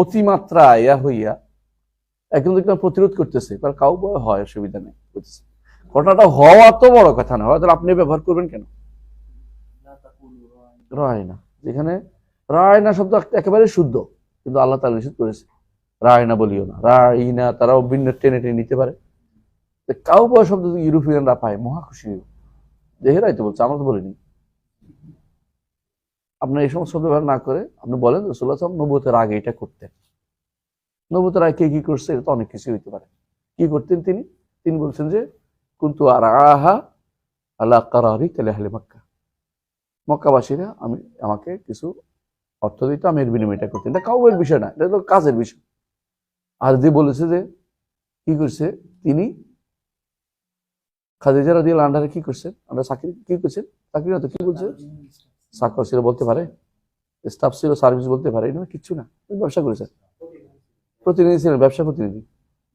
অতিমাত্রা ইয়া হইয়া একদম দেখলাম প্রতিরোধ করতেছে। কারণ কাউ হয়, অসুবিধা নেই ঘটনাটা হওয়া তো বড় কথা না, হয়তো আপনি ব্যবহার করবেন কেন? রায় না যেখানে রায় না শব্দ একেবারে শুদ্ধ, কিন্তু আল্লাহ তালা নিষেধ করেছে। রায় না বলিও না রায় না তারাও ভিন্ন টেনে টেনে নিতে পারে। কাউ বয় শব্দ ইউরোপিয়ানরা পায়, মহা খুশি হইব। দেহেরাই তো বলছে, আমরা তো বলিনি। আপনার এই সমস্ত ব্যবহার না করে আপনি বলেন রসুল্লাহ সাহেব নবতের আগে এটা করতেন। নবতের আগে কে কি করছে? এটা তো অনেক কিছু হইতে পারে। কি করতেন তিনি? তিনি বলছেন যে, কিন্তু আর আহা আল্লাহ কারি তাহলে হালে মক্কা। মক্কাবাসীরা আমি, আমাকে কিছু অর্থ দিত, আমি এর বিনিময়টা করতেন। এটা কাউয়ের বিষয় না, এটা তো কাজের বিষয়। আর যে বলেছে যে, কি করছে? তিনি খাদিজা রাজি আন্ডারে কি করছেন? আমরা চাকরি কি করছেন? চাকরি না তো কি বলছে? চাকর ছিল বলতে পারে স্টাফ ছিল সার্ভিস বলতে পারে এটা কিচ্ছু না। ব্যবসা করেছেন প্রতিনিধি ছিলেন ব্যবসা প্রতিনিধি।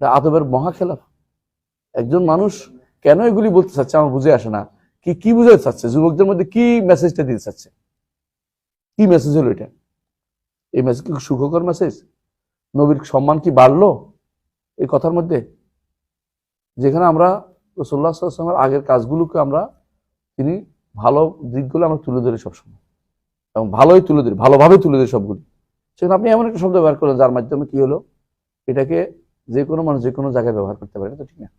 আদবের মহা খেলাফ। একজন মানুষ কেন এগুলি বলতে চাচ্ছে আমার বুঝে আসে না। কি কি বুঝাতে চাচ্ছে? যুবকদের মধ্যে কি মেসেজটা দিতে চাচ্ছে? কি মেসেজ হলো এটা? এই মেসেজ কি সুখকর মেসেজ নবীর সম্মান কি বাড়লো? এই কথার মধ্যে যেখানে আমরা রসোল্লা সাল্লামের আগের কাজগুলোকে আমরা তিনি ভালো দিকগুলো আমরা তুলে ধরি সবসময়। এবং ভালোই তুলে ধরি, ভালোভাবে তুলে ধরি সবগুলি। সেখানে আপনি এমন একটা শব্দ ব্যবহার করেন যার মাধ্যমে কি হলো? এটাকে যে কোনো মানুষ যে কোনো জায়গায় ব্যবহার করতে পারে তো ঠিক না।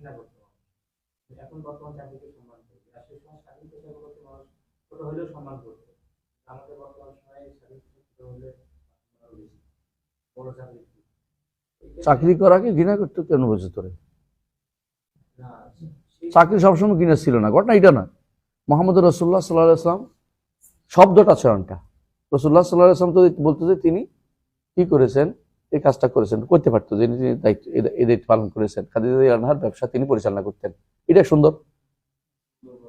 ঘৃণা করতে এখন বর্তমান চাকরিকে সম্মান করবে। আর সেই সময় স্বাধীন পেশাগুলোকে মানুষ ছোট হলেও সম্মান করবে। আমাদের বর্তমান সময়ে স্বাধীন ছোট হলে বড় চাকরি চাকরি করাকে ঘৃণা করতে কেন বোঝে তোরে? চাকরি সবসময় ঘৃণা ছিল না ঘটনা এটা না মোহাম্মদ রসুল্লাহ সাল্লাহ আসলাম শব্দটা চয়নটা রসুল্লাহ সাল্লাহ আসলাম তো বলতে যে তিনি কি করেছেন? এই কাজটা করেছেন, করতে পারতো যে তিনি দায়িত্ব, এই- দায়িত্ব পালন করেছেন। খাদিজা আনহার ব্যবসা তিনি পরিচালনা করতেন। এটা সুন্দর।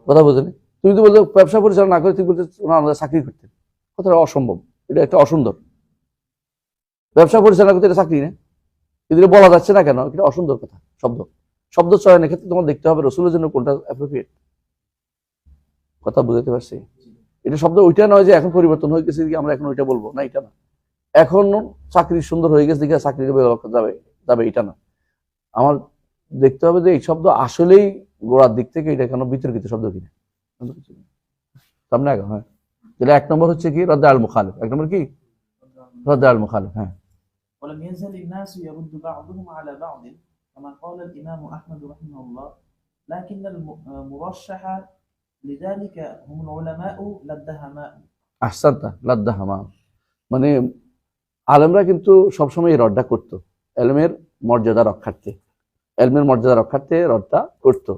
কথা বোঝেন তুমি তো বলছো ব্যবসা পরিচালনা করে তুমি না আমাদের চাকরি করতেন। কথাটা অসম্ভব। এটা একটা অসুন্দর। ব্যবসা পরিচালনা করতে এটা চাকরি না। কিন্তু বলা যাচ্ছে না কেন? এটা অসুন্দর কথা, শব্দ। শব্দ চয়নের ক্ষেত্রে তোমার দেখতে হবে রসুলের জন্য কোনটা অ্যাপ্রোপ্রিয়েট কথা বুঝাতে পারছি? এটা শব্দ, ওইটা নয় যে এখন পরিবর্তন হয়ে গেছে আমরা এখন ওইটা বলব। না, এটা না। এখন চাকরি সুন্দর হয়ে গেছে দেখে চাকরি যাবে যাবে এটা না আমার দেখতে হবে যে এই শব্দ আসলেই গোড়ার দিক থেকে এটা কেন বিতর্কিত শব্দ কিনা সামনে আগে হ্যাঁ তাহলে এক নম্বর হচ্ছে কি রদ্দা আল মুখালিফ এক নম্বর কি রদ্দা আল মুখালিফ হ্যাঁ ولم يزل الناس يرد بعضهم على بعض كما قال الإمام أحمد رحمه الله لكن المرشح لذلك هم العلماء لا الدهماء আহসানটা লাদ্দা হামা মানে আলেমরা কিন্তু সবসময় এই রডটা করতো। এলমের মর্যাদা রক্ষার্থে। এলমের মর্যাদা রক্ষার্থে রডটা করতো।